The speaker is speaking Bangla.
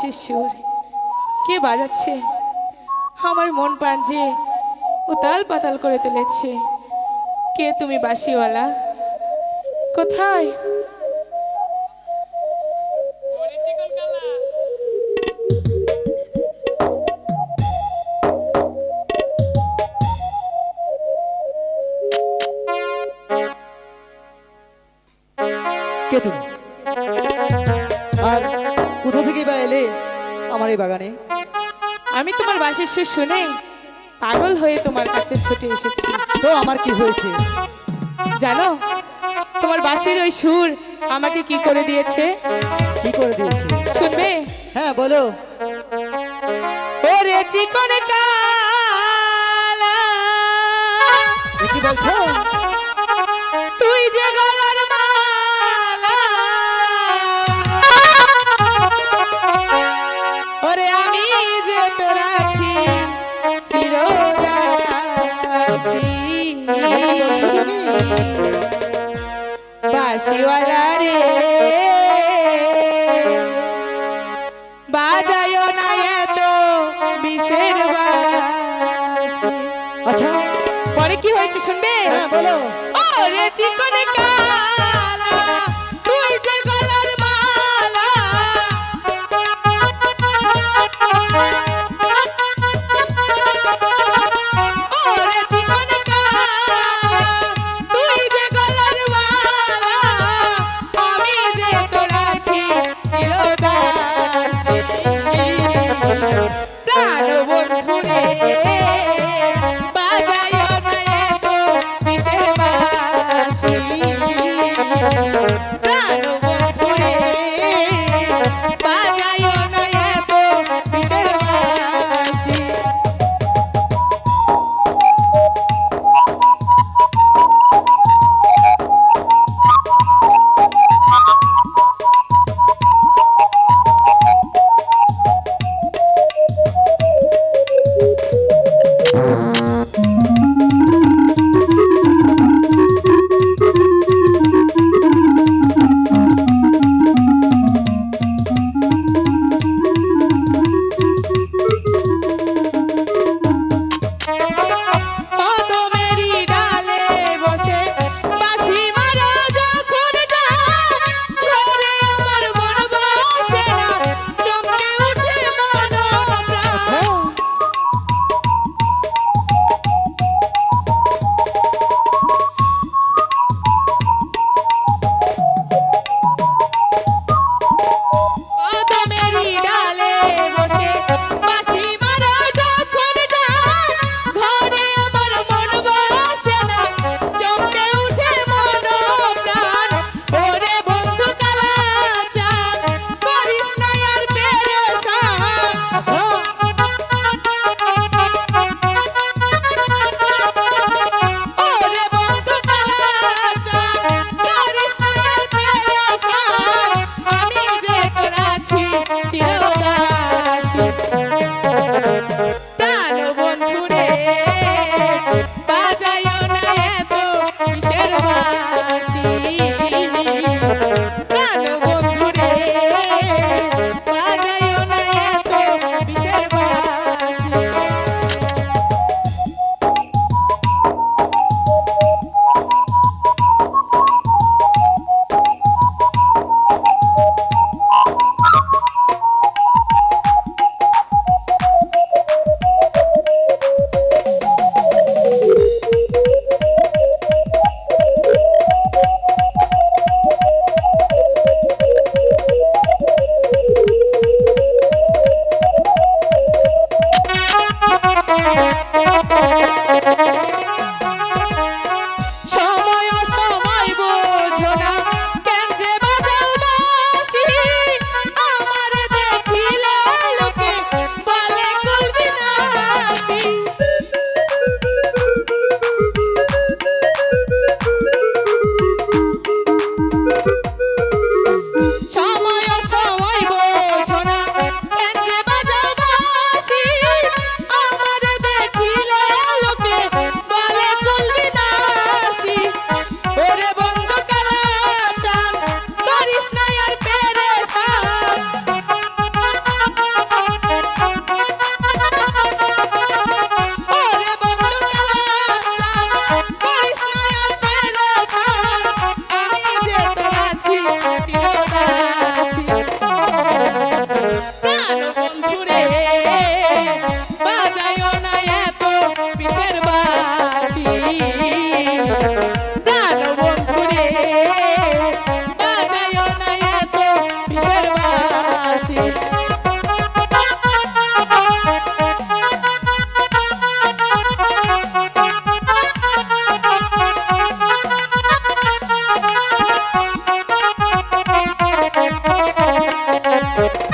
বাঁশির সুর। কে বাজাচ্ছে? আমার মন প্রাণ যে উতাল পাতাল করে তুলেছে। কে তুমি বাঁশিওয়ালা? কোথায়? কে তুমি? আমার এই বাগানে। আমি তোমার বাঁশির সুর শুনে পাগল হয়ে তোমার কাছে ছুটে এসেছি। তো আমার কি হয়েছে? জানো তোমার বাঁশির ওই সুর আমাকে কি করে দিয়েছে? কি করে দিয়েছে? শুনবে? হ্যাঁ বলো। ওরে চিকন কালা। কি বলছো? বাসিওয়ালা রে বাজায় না এত বিষের বাসি আচ্ছা। পরে কি হয়েছে শুনবে? হ্যাঁ বলো। ওরে চিকন কালা তুই যে গলার thank you.